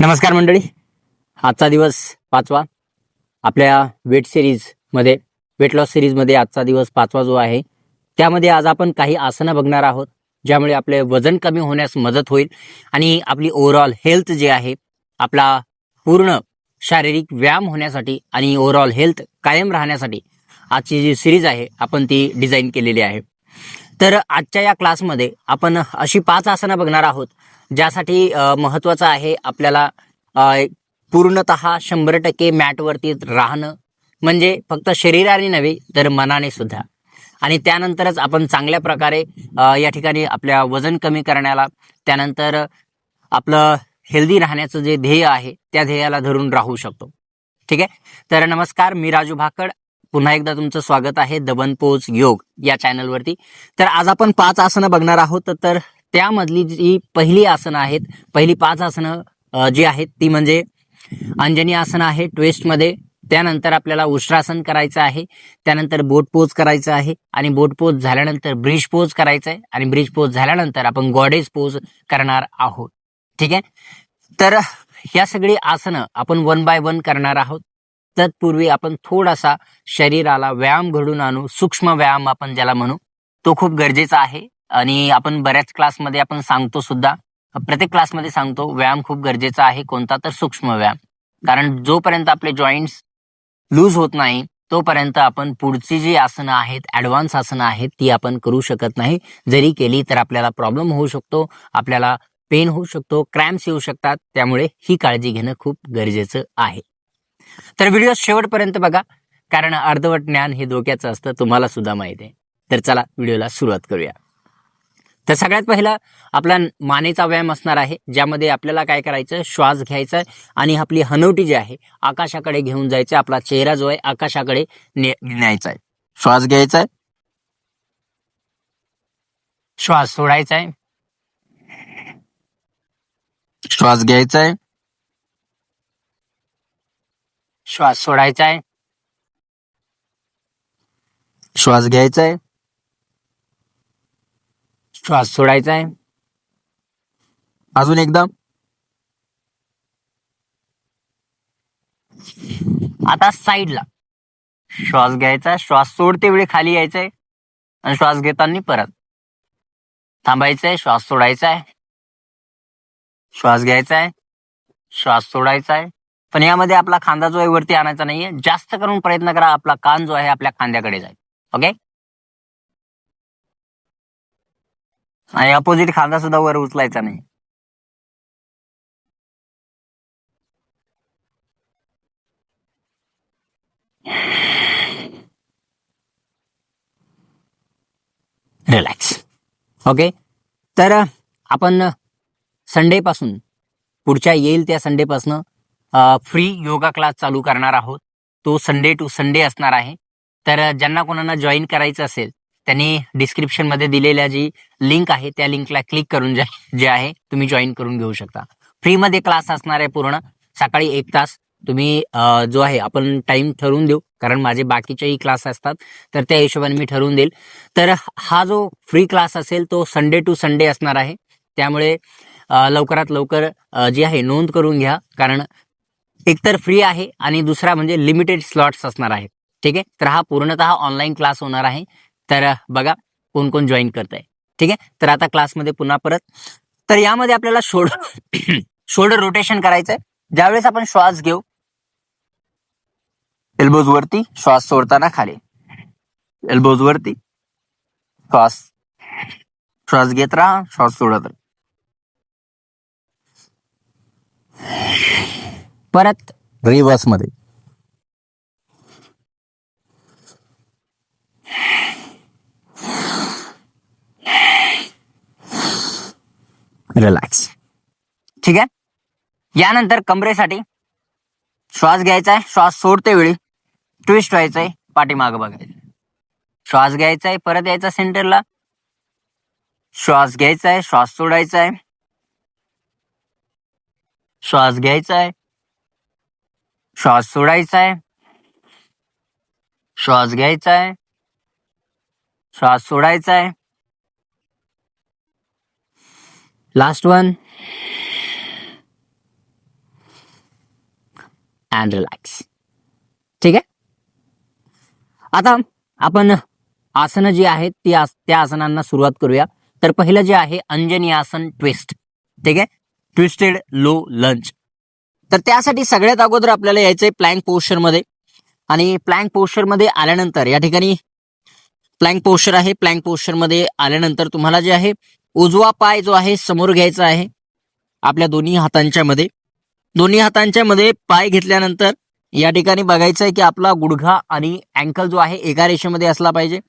नमस्कार मंडळी. आजचा दिवस पाचवा. आपल्या वेट सिरीजमध्ये वेट लॉस सिरीजमध्ये आजचा दिवस पाचवा जो आहे त्यामध्ये आज आपण काही आसनं बघणार आहोत ज्यामुळे आपले वजन कमी होण्यास मदत होईल आणि आपली ओव्हरऑल हेल्थ जे आहे आपला पूर्ण शारीरिक व्यायाम होण्यासाठी आणि ओव्हरऑल हेल्थ कायम राहण्यासाठी आजची जी सिरीज आहे आपण ती डिझाईन केलेली आहे. तर आजच्या या क्लासमध्ये आपण अशी पाच आसनं बघणार आहोत ज्यासाठी महत्वाचं महत्त्वाचं आहे आपल्याला पूर्णत शंभर टक्के मॅटवरती राहणं. म्हणजे फक्त शरीराने नव्हे तर मनाने सुद्धा. आणि त्यानंतरच आपण चांगल्या प्रकारे या ठिकाणी आपल्या वजन कमी करण्याला त्यानंतर आपलं हेल्दी राहण्याचं जे ध्येय आहे त्या ध्येयाला धरून राहू शकतो. ठीक आहे? तर नमस्कार मी राजू भाकड. पुन्हा एकदा तुमचं स्वागत आहे दबन पोज योग या चॅनलवरती तर आज आपण पाच आसनं बघणार आहोत तर त्यामधली जी पहिली आसनं आहेत पहिली पाच आसनं जी आहेत ती म्हणजे अंजनी आसन आहे ट्विस्टमध्ये त्यानंतर आपल्याला उष्ट्रासन करायचं आहे त्यानंतर बोट पोज करायचं आहे आणि बोट पोज झाल्यानंतर ब्रिज पोज करायचं आहे आणि ब्रिज पोज झाल्यानंतर आपण गॉडेज पोज करणार आहोत. ठीक आहे? तर ह्या सगळी आसनं आपण वन बाय वन करणार आहोत. तत्पूर्वी आपण थोडासा शरीराला व्यायाम घडून आणू सूक्ष्म व्यायाम आपण ज्याला म्हणू तो खूप गरजेचा आहे. आणि आपण बऱ्याच क्लासमध्ये आपण सांगतो सुद्धा प्रत्येक क्लासमध्ये सांगतो व्यायाम खूप गरजेचा आहे कोणता तर सूक्ष्म व्यायाम. कारण जोपर्यंत आपले जॉईंट्स लूज होत नाही तोपर्यंत आपण पुढची जी आसनं आहेत ऍडव्हान्स आसनं आहेत ती आपण करू शकत नाही. जरी केली तर आपल्याला प्रॉब्लेम होऊ शकतो आपल्याला पेन होऊ शकतो क्रॅम्प्स येऊ शकतात त्यामुळे ही काळजी घेणं खूप गरजेचं आहे. तर व्हिडिओ शेवटपर्यंत बघा कारण अर्धवट ज्ञान हे धोक्याचं असतं तुम्हाला सुद्धा माहिती आहे. तर चला व्हिडिओला सुरुवात करूया. तर सगळ्यात पहिला आपला मानेचा व्यायाम असणार आहे ज्यामध्ये आपल्याला काय करायचं श्वास घ्यायचा आहे आणि आपली हनवटी जी आहे आकाशाकडे घेऊन जायचं आपला चेहरा जो आहे आकाशाकडे ने- न्यायचा आहे. श्वास घ्यायचा आहे. श्वास सोडायचा आहे. श्वास घ्यायचा आहे. श्वास सोडायचा आहे श्वास घ्यायचा आहे श्वास सोडायचा आहे अजून एकदा. आता साईडला. श्वास घ्यायचा श्वास सोडते वेळी खाली यायचंय. आणि श्वास घेताना परत. थांबायचंय श्वास सोडायचा आहे श्वास घ्यायचा आहे श्वास सोडायचा आहे पण यामध्ये आपला खांदा जो आहे वरती आणायचा नाहीये. जास्त करून प्रयत्न करा आपला कान जो आहे आपल्या खांद्याकडे जाईल. ओके आणि अपोजिट खांदा सुद्धा वर उचलायचा नाही. रिलॅक्स ओके तर आपण संडे पासून पुढच्या येईल त्या संडे पासून फ्री योगा क्लास चालू करणार आहोत. तो संडे टू संडे असणार आहे. तर ज्यांना कोणाला जॉईन करायचं असेल त्यांनी डिस्क्रिप्शनमध्ये दिलेल्या जी लिंक आहे त्या लिंकला क्लिक करून जे आहे तुम्ही जॉईन करून घेऊ शकता. फ्रीमध्ये क्लास असणार आहे पूर्ण. सकाळी एक तास तुम्ही जो आहे आपण टाइम ठरवून देऊ. कारण माझे बाकीचेही क्लास असतात. तर त्या हिशोबाने मी ठरवून देईल. तर हा जो फ्री क्लास असेल तो संडे टू संडे असणार आहे. त्यामुळे लवकरात लवकर जी आहे नोंद करून घ्या. कारण एकतर फ्री आहे आणि दुसरा म्हणजे लिमिटेड स्लॉट्स असणार आहेत ठीक आहे? तर हा पूर्णतः ऑनलाईन क्लास होणार आहे. तर बघा कोण कोण जॉईन करत आहे ठीक आहे? तर आता क्लासमध्ये पुन्हा परत. तर यामध्ये आपल्याला शोल्डर शोल्डर रोटेशन करायचं आहे ज्यावेळेस आपण श्वास घेऊ एल्बोज वरती श्वास सोडताना खाली. एल्बोज वरती श्वास श्वास घेत राहा श्वास सोडत राहा. परत रिव्हर्समध्ये रिलॅक्स ठीक आहे? यानंतर कमरेसाठी श्वास घ्यायचा आहे श्वास सोडते वेळी. ट्विस्ट व्हायचंय पाठीमाग बघायचं. श्वास घ्यायचा आहे परत यायचा सेंटरला. श्वास घ्यायचा आहे श्वास सोडायचा आहे श्वास घ्यायचा आहे श्वास सोडायचा आहे. श्वास घ्यायचा आहे. श्वास सोडायचा आहे. लास्ट वन अँड रिलॅक्स ठीक आहे? आता आपण आसनं जी आहेत ती आस त्या आसनांना सुरुवात करूया. तर पहिलं जे आहे अंजनी आसन ट्विस्ट ठीक आहे? ट्विस्टेड लो लंच तर त्यासाठी सगळ्यात अगोदर आपल्याला यायचंय प्लँक पोस्चरमध्ये. आणि प्लँक पोस्चरमध्ये आल्यानंतर या ठिकाणी प्लँक पोस्चर आहे. प्लँक पोस्चरमध्ये आल्यानंतर तुम्हाला जे आहे उजवा पाय जो आहे समोर घ्यायचा आहे. आपल्या दोन्ही हातांच्या मध्ये. दोन्ही हातांच्या मध्ये पाय घेतल्यानंतर या ठिकाणी बघायचं आहे की आपला गुडघा आणि अँकल जो आहे एका रेषेमध्ये असला पाहिजे.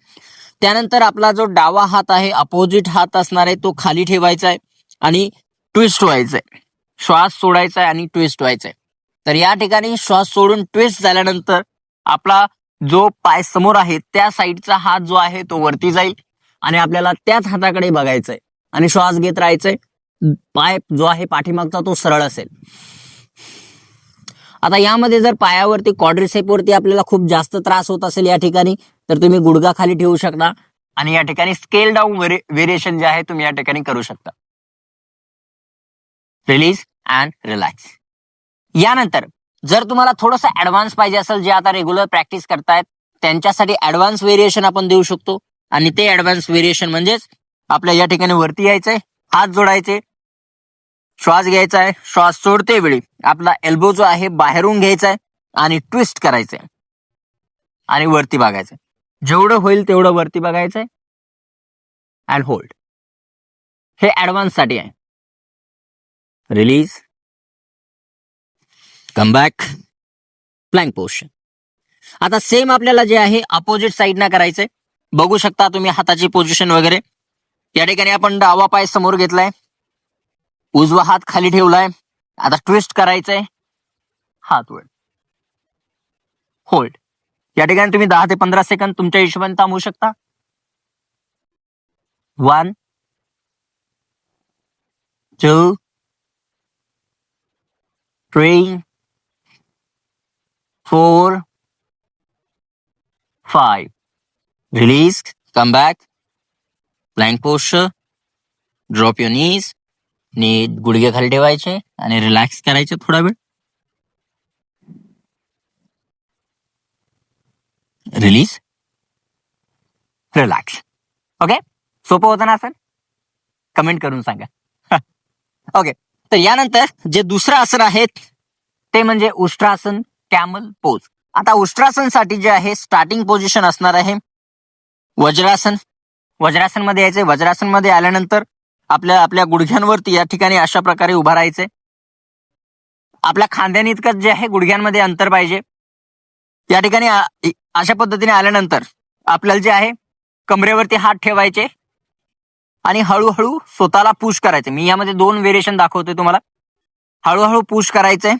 त्यानंतर आपला जो डावा हात आहे अपोजिट हात असणार आहे तो खाली ठेवायचा आहे आणि ट्विस्ट व्हायचा आहे श्वास सोडायचा आहे आणि ट्विस्ट व्हायचा आहे तर या ठिकाणी श्वास सोडून ट्विस्ट झाल्यानंतर आपला जो पाय समोर आहे त्या साईडचा हात जो आहे तो वरती जाईल आणि आपल्याला त्याच हाताकडे बघायचंय आणि श्वास घेत राहायचंय. पाय जो आहे पाठीमागचा तो सरळ असेल. आता यामध्ये जर पायावरती quadriceps वरती आपल्याला खूप जास्त त्रास होत असेल या ठिकाणी तर तुम्ही गुडघा खाली ठेवू शकता आणि या ठिकाणी स्केल डाऊन व्हेरिएशन जे आहे तुम्ही या ठिकाणी करू शकता. रिलीज अँड रिलॅक्स यानंतर जर तुम्हाला थोडंसं ऍडव्हान्स पाहिजे असेल जे आता रेग्युलर प्रॅक्टिस करतायत त्यांच्यासाठी ऍडव्हान्स व्हेरिएशन आपण देऊ शकतो. आणि ते ऍडव्हान्स व्हेरिएशन म्हणजेच आपल्या या ठिकाणी वरती यायचंय हात जोडायचे श्वास घ्यायचा आहे श्वास सोडते वेळी आपला एल्बो जो आहे बाहेरून घ्यायचा आहे आणि ट्विस्ट करायचंय. आणि वरती बघायचंय. जेवढं होईल तेवढं वरती बघायचंय. अँड होल्ड हे ऍडव्हान्ससाठी आहे. Release come back plank position आता सेम आपल्याला जे आहे अपोजिट साईडना करायचंय. बघू शकता तुम्ही हाताची पोझिशन वगैरे. या ठिकाणी आपण डावा पाय समोर घेतलाय. उजवा हात खाली ठेवलाय. आता ट्विस्ट करायचंय. हात वर. होल्ड या ठिकाणी तुम्ही दहा ते पंधरा सेकंद तुमच्या हिशोबाने थांबवू शकता. One two three, four five. Release come back, plank posture, drop your knees, नीट गुडघे खाली ठेवायचे आणि रिलॅक्स करायचे थोडा वेळ. रिलीज रिलॅक्स ओके सोपं होतं ना सर कमेंट करून सांगा. ओके तर यानंतर जे दुसरं आसन आहे ते म्हणजे उष्ट्रासन कॅमल पोज. आता उष्ट्रासनसाठी जे आहे स्टार्टिंग पोझिशन असणार आहे वज्रासन. वज्रासनमध्ये यायचे वज्रासनमध्ये आल्यानंतर आपल्या आपल्या गुडघ्यांवरती या ठिकाणी अशा प्रकारे उभा राहायचे आपल्या खांद्याने इतकंच जे आहे गुडघ्यांमध्ये अंतर पाहिजे. या ठिकाणी अशा पद्धतीने आल्यानंतर आपल्याला जे आहे कमरेवरती हात ठेवायचे. आणि हळूहळू स्वतःला पुश करायचे मी यामध्ये दोन व्हेरिएशन दाखवतोय तुम्हाला. हळूहळू पुश करायचंय.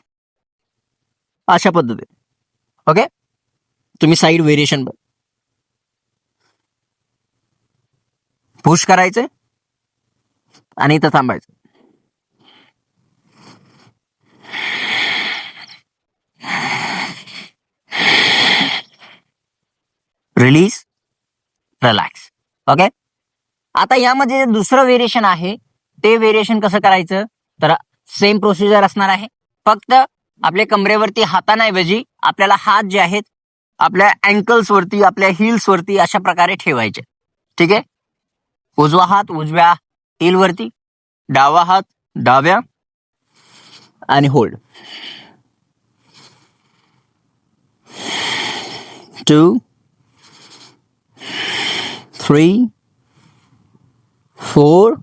अशा पद्धतीने. ओके तुम्ही साईड व्हेरिएशन पुश करायचंय. आणि इथं थांबायचं रिलीज रिलॅक्स ओके आता यामध्ये जे दुसरं व्हेरिएशन आहे ते व्हेरिएशन कसं करायचं? तर सेम प्रोसिजर असणार आहे. फक्त आपल्या कमरेवरती हातांऐवजी आपल्याला हात जे आहेत आपल्या अँकल्सवरती आपल्या हिल्सवरती अशा प्रकारे ठेवायचे. ठीक आहे? उजवा हात उजव्या हिल वरती डावा हात डाव्या आणि hold two three four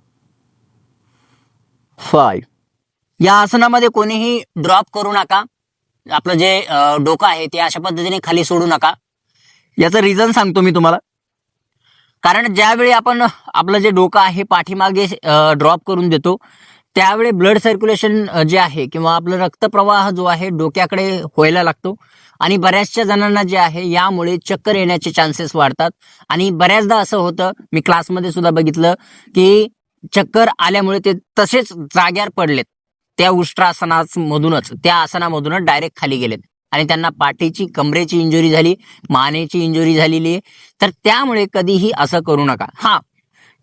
five या आसनामध्ये कोणीही ड्रॉप करू नका. आपलं जे डोकं आहे ते अशा पद्धतीने खाली सोडू नका. याचं रिझन सांगतो मी तुम्हाला. कारण ज्यावेळी आपण आपलं जे डोकं आहे पाठीमागे ड्रॉप करून देतो त्यावेळी ब्लड सर्क्युलेशन जे आहे किंवा आपलं रक्तप्रवाह जो आहे डोक्याकडे व्हायला लागतो. आणि बऱ्याचशा जणांना जे आहे यामुळे चक्कर येण्याचे चान्सेस वाढतात. आणि बऱ्याचदा असं होतं मी क्लासमध्ये सुद्धा बघितलं की चक्कर आल्यामुळे ते तसेच जाग्यावर पडलेत. त्या उष्ट्रासनामधूनच त्या आसनामधूनच डायरेक्ट खाली गेलेत. आणि त्यांना पाठीची कमरेची इंजुरी झाली मानेची इंजुरी झालेली आहे. तर त्यामुळे कधीही असं करू नका. हा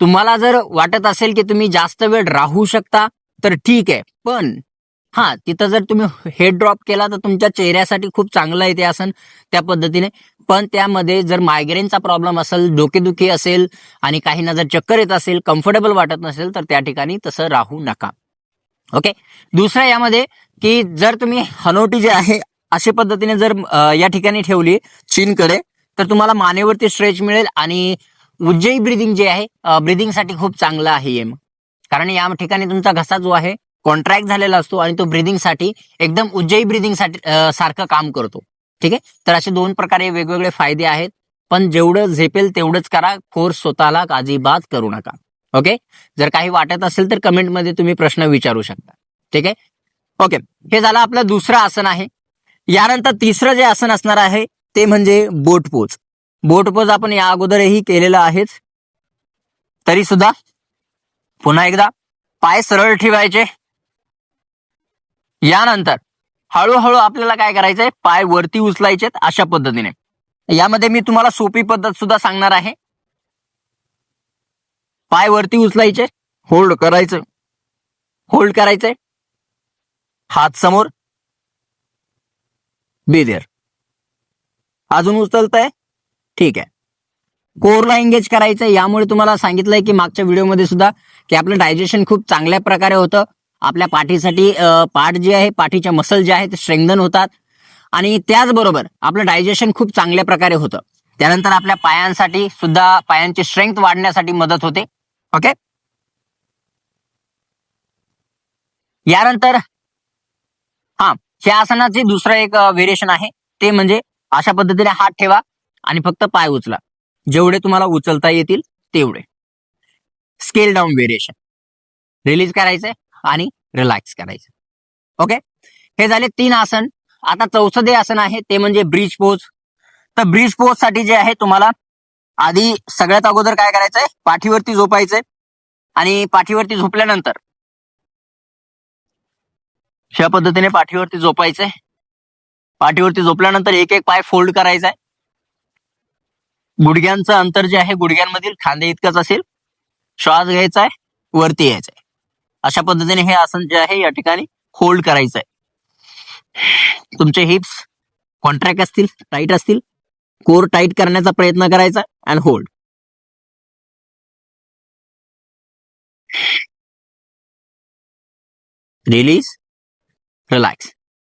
तुम्हाला जर वाटत असेल की तुम्ही जास्त वेळ राहू शकता तर ठीक आहे. पण हा तिथं जर तुम्ही हेड ड्रॉप केला तर तुमच्या चेहऱ्यासाठी खूप चांगलं आहे ते आसन त्या पद्धतीने. पण त्यामध्ये जर मायग्रेनचा प्रॉब्लेम असेल डोकेदुखी असेल आणि काहींना जर चक्कर येत असेल कम्फर्टेबल वाटत नसेल तर त्या ठिकाणी तसं राहू नका. ओके दुसरा यामध्ये की जर तुम्ही हनोटी जे आहे अशा पद्धतीने जर या ठिकाणी ठेवली चीनकडे तर तुम्हाला मानेवरती स्ट्रेच मिळेल आणि उज्जयी ब्रिदिंग जे आहे ब्रिदिंगसाठी खूप चांगलं आहे एम कारण या ठिकाणी तुमचा घसा जो आहे कॉन्ट्रॅक्ट झालेला असतो आणि तो ब्रिदिंगसाठी एकदम उज्जयी ब्रिदिंगसाठी सारखं काम करतो. ठीक आहे? तर असे दोन प्रकारे वेगवेगळे फायदे आहेत. पण जेवढं झेपेल तेवढंच करा. फोर्स स्वतःला अजिबात करू नका. ओके? जर काही वाटत असेल तर कमेंटमध्ये तुम्ही प्रश्न विचारू शकता. ठीक आहे? ओके. हे झालं आपलं दुसरं आसन आहे. यानंतर तिसरं जे आसन असणार आहे ते म्हणजे बोटपोज बोटपोज आपण या अगोदरही केलेलं आहेच तरी सुद्धा पुन्हा एकदा पाय सरळ ठेवायचे. यानंतर हळूहळू आपल्याला काय करायचंय? पाय वरती उचलायचे अशा पद्धतीने. यामध्ये मी तुम्हाला सोपी पद्धत सुद्धा सांगणार आहे. पाय वरती उचलायचे होल्ड करायचं. होल्ड करायचंय. हात समोर. बेदेर अजून उचलताय? ठीक आहे. कोरला एंगेज करायचं यामुळे तुम्हाला सांगितलंय की मागच्या व्हिडिओमध्ये सुद्धा की आपलं डायजेशन खूप चांगल्या प्रकारे होतं. आपल्या पाठीसाठी पाठ जे आहे पाठीच्या मसल जे आहे ते स्ट्रेंगन होतात. आणि त्याचबरोबर आपलं डायजेशन खूप चांगल्या प्रकारे होतं. त्यानंतर आपल्या पायांसाठी सुद्धा पायांची स्ट्रेंथ वाढण्यासाठी मदत होते. ओके यानंतर हा ह्या आसनाचे दुसरं एक व्हेरिएशन आहे. ते म्हणजे अशा पद्धतीने हात ठेवा आणि फक्त पाय उचला. जेवढे तुम्हाला उचलता येतील तेवढे. Scale down variation. रिलीज करायचंय आणि रिलॅक्स करायचं ओके? हे झाले तीन आसन. आता चौथं जे आसन आहे ते म्हणजे ब्रिज पोज. तर ब्रिज पोजसाठी जे आहे तुम्हाला आधी सगळ्यात अगोदर काय करायचंय? पाठीवरती झोपायचंय. आणि पाठीवरती झोपल्यानंतर अशा पद्धतीने पाठीवरती झोपायचंय. पाठीवरती झोपल्यानंतर एक एक पाय फोल्ड करायचा आहे गुडघ्यांचं अंतर जे आहे गुडघ्यांमधील खांदे इतकंच असेल. श्वास घ्यायचा आहे वरती यायचा आहे अशा पद्धतीने हे आसन जे आहे या ठिकाणी होल्ड करायचं आहे तुमचे हिप्स कॉन्ट्रॅक्ट असतील टाईट असतील कोर टाईट करण्याचा प्रयत्न करायचा अँड होल्ड रिलीज रिलॅक्स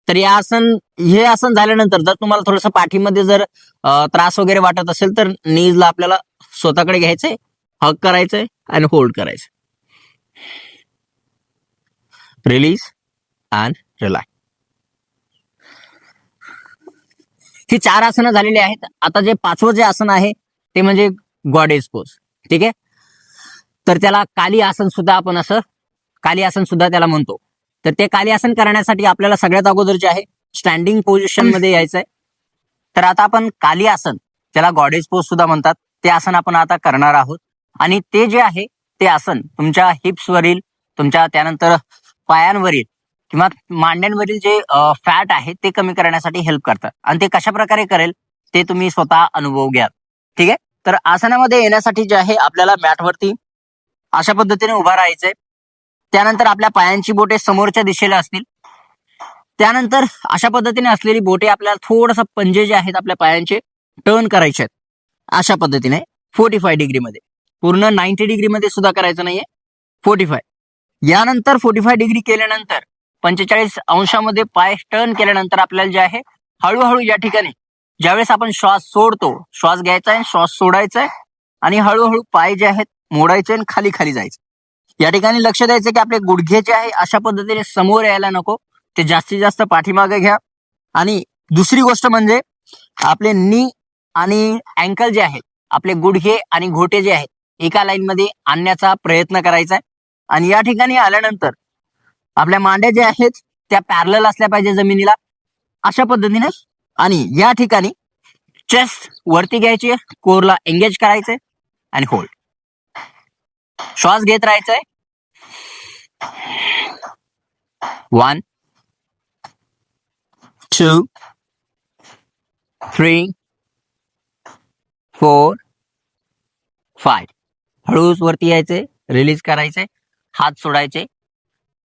तर या आसन हे आसन झाल्यानंतर जर तुम्हाला थोडस पाठीमध्ये जर त्रास वगैरे वाटत असेल तर नीजला आपल्याला स्वतःकडे घ्यायचंय हक करायचंय आणि होल्ड करायचं रिलीज अँड रिलॅक्स ही चार आसनं झालेली आहेत. आता जे पाचवं जे आसन आहे ते म्हणजे गॉडेज पोज ठीक आहे? तर त्याला काली आसन सुद्धा आपण असं काली आसन सुद्धा त्याला म्हणतो. तर ते काली आसन करण्यासाठी आपल्याला सगळ्यात अगोदर जे आहे स्टँडिंग पोझिशनमध्ये यायचंय. तर आता आपण काली आसन त्याला गॉडेज पोज सुद्धा म्हणतात ते आसन आपण आता करणार आहोत. आणि ते जे आहे ते आसन. तुमच्या हिप्स वरील तुमच्या त्यानंतर पायांवरील किंवा मांड्यांवरील जे फॅट आहे ते कमी करण्यासाठी हेल्प करतात आणि ते कशा प्रकारे करेल ते तुम्ही स्वतः अनुभव घ्या. ठीक आहे? तर आसनामध्ये येण्यासाठी जे आहे आपल्याला मॅटवरती अशा पद्धतीने उभा राहायचंय. त्यानंतर आपल्या पायांची बोटे समोरच्या दिशेला असतील. त्यानंतर अशा पद्धतीने असलेली बोटे आपल्याला थोडस पंजे जे आहेत आपल्या पायांचे टर्न करायचे आहेत. अशा पद्धतीने फोर्टी फाय डिग्रीमध्ये. पूर्ण नाईन्टी डिग्रीमध्ये सुद्धा करायचं नाहीये. Forty five. यानंतर फोर्टी फाय डिग्री केल्यानंतर पंचेचाळीस अंशामध्ये पाय टर्न केल्यानंतर आपल्याला जे आहे हळूहळू या ठिकाणी ज्यावेळेस आपण श्वास सोडतो श्वास घ्यायचा आहे श्वास सोडायचा आहे आणि हळूहळू पाय जे आहेत मोडायचे आणि खाली खाली जायचे. या ठिकाणी लक्ष द्यायचं की आपले गुडघे जे आहे अशा पद्धतीने समोर यायला नको. ते जास्तीत जास्त पाठीमागे घ्या. आणि दुसरी गोष्ट म्हणजे आपले नी आणि अँकल जे आहेत आपले गुडघे आणि घोटे जे आहेत एका लाईन मध्ये आणण्याचा प्रयत्न करायचा आहे आणि या ठिकाणी आल्यानंतर आपल्या मांड्या ज्या आहेत त्या पॅरल असल्या पाहिजे जमिनीला. अशा पद्धतीने आणि या ठिकाणी चेस्ट वरती घ्यायची कोरला एंगेज करायचंय आणि होल्ड श्वास घेत राहायचंय. One two three four five हळूच वरती यायचे रिलीज करायचे हात सोडायचे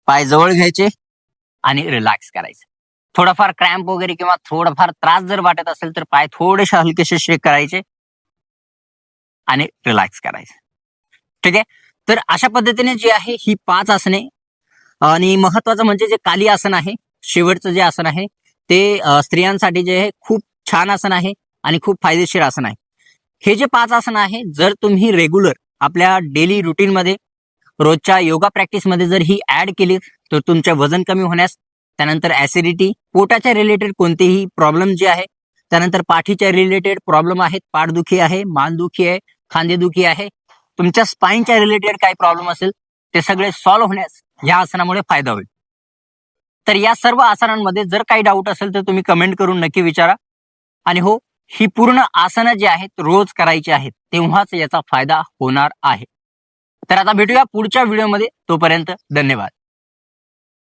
पाय जवळ घ्यायचे आणि रिलॅक्स करायचे. थोडाफार क्रॅम्प वगैरे किंवा थोडाफार त्रास जर वाटत असेल तर पाय थोडेसे हलकेसे शेक करायचे आणि रिलॅक्स करायचे. ठीक आहे? तर अशा पद्धतीने जी आहे ही पाच आसने आणि महत्वाचं म्हणजे जे काली आसन आहे शेवटचं जे आसन आहे ते स्त्रियांसाठी जे आहे खूप छान आसन आहे आणि खूप फायदेशीर आसन आहे. हे जे पाच आसन आहे जर तुम्ही रेग्युलर आपल्या डेली रुटीनमध्ये रोजच्या योगा प्रॅक्टिसमध्ये जर ही ऍड केली तर तुमचे वजन कमी होण्यास त्यानंतर ऍसिडिटी पोटाच्या रिलेटेड कोणतेही प्रॉब्लेम जे आहे त्यानंतर पाठीच्या रिलेटेड प्रॉब्लेम आहेत पाठदुखी आहे मानदुखी आहे खांदेदुखी आहे तुमच्या स्पाईनच्या रिलेटेड काही प्रॉब्लेम असेल ते सगळे सॉल्व्ह होण्यास या आसनामुळे फायदा होईल. तर या सर्व आसनांमध्ये जर काही डाऊट असेल तर तुम्ही कमेंट करून नक्की विचारा. आणि हो ही पूर्ण आसनं जी आहेत रोज करायची आहेत तेव्हाच याचा फायदा होणार आहे. तर आता भेटूया पुढच्या व्हिडिओमध्ये. तोपर्यंत धन्यवाद.